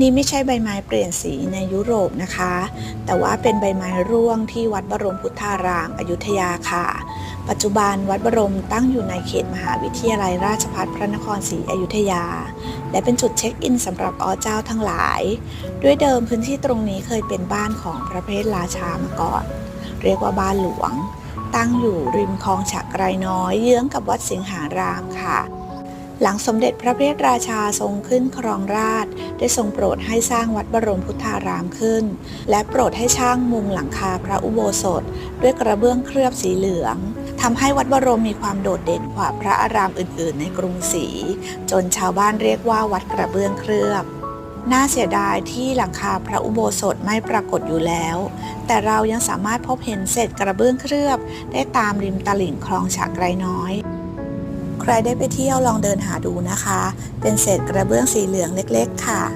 นี่ไม่ใช่ใบไม้เปลี่ยนสีในยุโรปนะคะ แต่ว่าเป็นใบไม้ร่วงที่วัดบรมพุทธารามอยุธยาค่ะ ปัจจุบันวัดบรมตั้งอยู่ในเขตมหาวิทยาลัยราชภัฏพระนครศรีอยุธยา และเป็นจุดเช็คอินสำหรับอเจ้าทั้งหลาย ด้วยเดิมพื้นที่ตรงนี้เคยเป็นบ้านของพระเพทราชามาก่อน เรียกว่าบ้านหลวง ตั้งอยู่ริมคลองฉะไกรน้อยเยื้องกับวัดสิงหารามค่ะ หลังสมเด็จพระเพทราชาทรงขึ้นครองราช ได้ทรงโปรดให้สร้างวัดบรมพุทธารามขึ้น และโปรดให้ช่างมุงหลังคาพระอุโบสถ ด้วยกระเบื้องเคลือบสีเหลืองทำให้วัดบรมมีความโดดเด่นกว่าพระอารามอื่น ๆ ในกรุงศรีจนชาวบ้านเรียกว่าวัดกระเบื้องเคลือบน่าเสียดายที่หลังคาพระอุโบสถไม่ปรากฏอยู่แล้ว แต่เรายังสามารถพบเห็นเศษกระเบื้องเคลือบ ได้ตามริมตลิ่งคลองฉะไกรน้อย ใครได้ไปเที่ยวลองเดินหาดูนะคะ เป็นเศษกระเบื้องสีเหลืองเล็กๆค่ะ